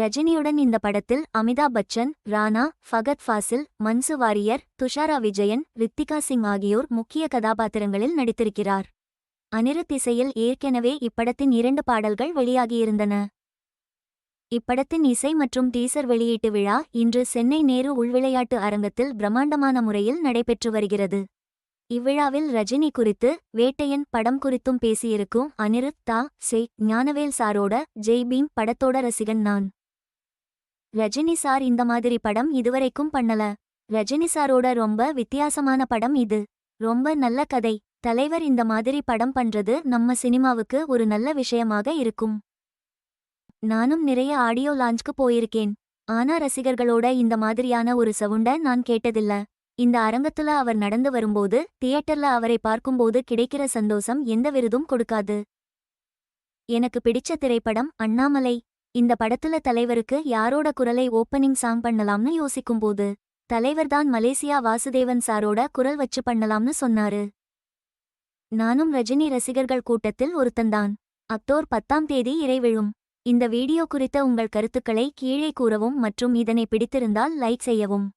ரஜினியுடன் இந்த படத்தில் அமிதாப் பச்சன் ராணா ஃபகத் ஃபாசில் மன்சு வாரியர் துஷாரா விஜயன் ரித்திகா சிங் ஆகியோர் முக்கிய கதாபாத்திரங்களில் நடித்திருக்கிறார். அனிருத் இசையில் ஏற்கெனவே இப்படத்தின் இரண்டு பாடல்கள் வெளியாகியிருந்தன. இப்படத்தின் இசை மற்றும் டீசர் வெளியீட்டு விழா இன்று சென்னை நேரு உள்விளையாட்டு அரங்கத்தில் பிரம்மாண்டமான முறையில் நடைபெற்று வருகிறது. இவ்விழாவில் ரஜினி குறித்து வேட்டையன் படம் குறித்தும் பேசியிருக்கும் அனிருத் தா செய் ஞானவேல் சாரோட ஜெய்பீம் படத்தோட ரசிகன் நான். ரஜினி சார் இந்த மாதிரி படம் இதுவரைக்கும் பண்ணல. ரஜினி சாரோட ரொம்ப வித்தியாசமான படம் இது. ரொம்ப நல்ல கதை. தலைவர் இந்த மாதிரி படம் பண்றது நம்ம சினிமாவுக்கு ஒரு நல்ல விஷயமாக இருக்கும். நானும் நிறைய ஆடியோ லான்ச்க்கு போயிருக்கேன். ஆனா ரசிகர்களோட இந்த மாதிரியான ஒரு சவுண்ட நான் கேட்டதில்ல. இந்த அரங்கத்துல அவர் நடந்து வரும்போது தியேட்டர்ல அவரை பார்க்கும்போது கிடைக்கிற சந்தோஷம் எந்த விருதும் கொடுக்காது. எனக்கு பிடிச்ச திரைப்படம் அண்ணாமலை. இந்த படத்துல தலைவருக்கு யாரோட குரலை ஓப்பனிங் சாங் பண்ணலாம்னு யோசிக்கும்போது தலைவர்தான் மலேசியா வாசுதேவன் சாரோட குரல் வச்சு பண்ணலாம்னு சொன்னாரு. நானும் ரஜினி ரசிகர்கள் கூட்டத்தில் ஒருத்தந்தான் அக்டோர் பத்தாம் தேதி இறைவிழும். இந்த வீடியோ குறித்த உங்கள் கருத்துக்களை கீழே கூறவும் மற்றும் இதனை பிடித்திருந்தால் லைக் செய்யவும்.